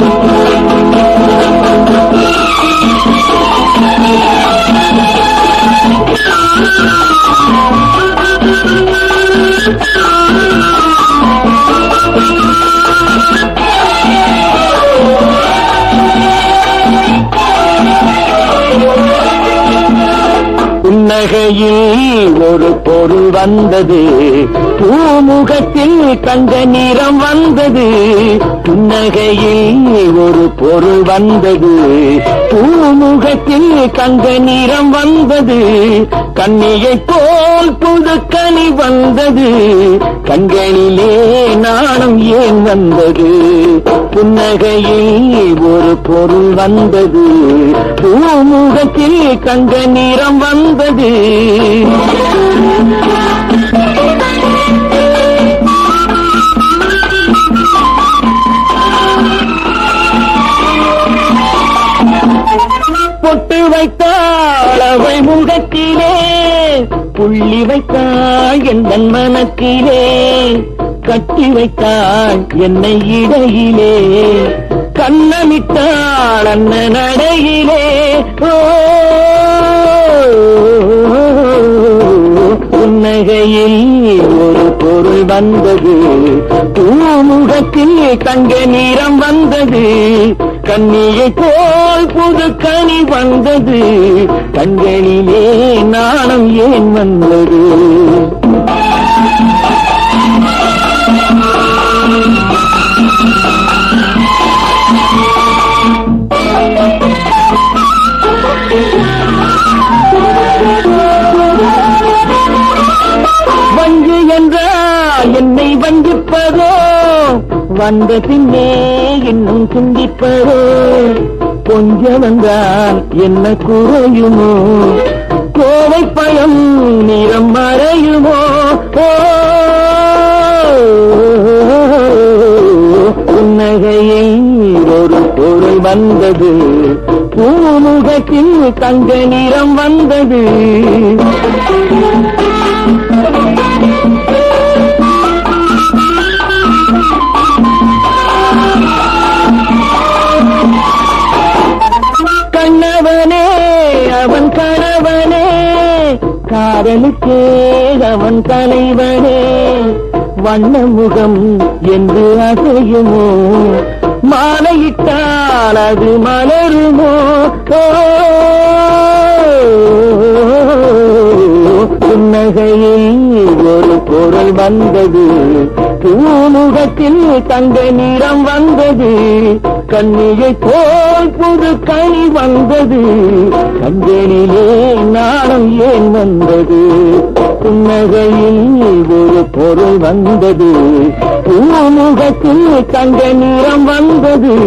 Thank you. புன்னகையில் ஒரு பொருள் வந்தது. பூமுகத்தில் தங்க நிறம் வந்தது. புன்னகையில் ஒரு பொருள் வந்தது. பூமுகத்தில் தங்க நிறம் வந்தது. கண்ணியை போல் புது கனி வந்தது. கண்களிலே நாணம் ஏன் வந்தது? புன்னகையில் ஒரு பொருள் வந்தது. பூமுகத்தில் கண்ட நிறம் வந்தது. பொட்டு வைத்தாள் அவை முகத்திலே புள்ளி வைத்தாள் என் மனத்திலே. கட்டி வைத்தாள் என்னை இடையிலே. கண்ணமிட்டாள் அண்ண நடையிலே புன்னகையில் ஒரு பொருள் வந்தது. பூமுகத்தில் தங்க நிறம் வந்தது. கண்ணியை போல் புது கனி வந்தது. கண்களிலே நாணம் ஏன் வந்தது? வஞ்சு என்றால் என்னை வஞ்சிப்பதோ? வந்த பின்னே இன்னும் சிந்திப்பதோ கொஞ்ச வந்தால் என்ன குறையுமோ? கோவை பயம் நிறம் மறையுமோ? புன்னகையை ஒரு பொருள் வந்தது. பூமுகத்தில் தங்க நிறம் வந்தது. காதலுக்கே அவன் தலைவனே. வண்ண முகம் என்று அசையுமோ? மாலையிட்டால் அது மலருமோ? ஓ, புன்னகையில் ஒரு பொருள் வந்தது. பூமுகத்தில் தங்க நிறம் வந்தது. கண்ணியை போல் புது கனி வந்தது. கண்களிலே நாணம் ஏன் வந்தது? புன்னகையில் ஒரு பொருள் வந்தது. பூமுகத்தில் தங்க நிறம் வந்தது.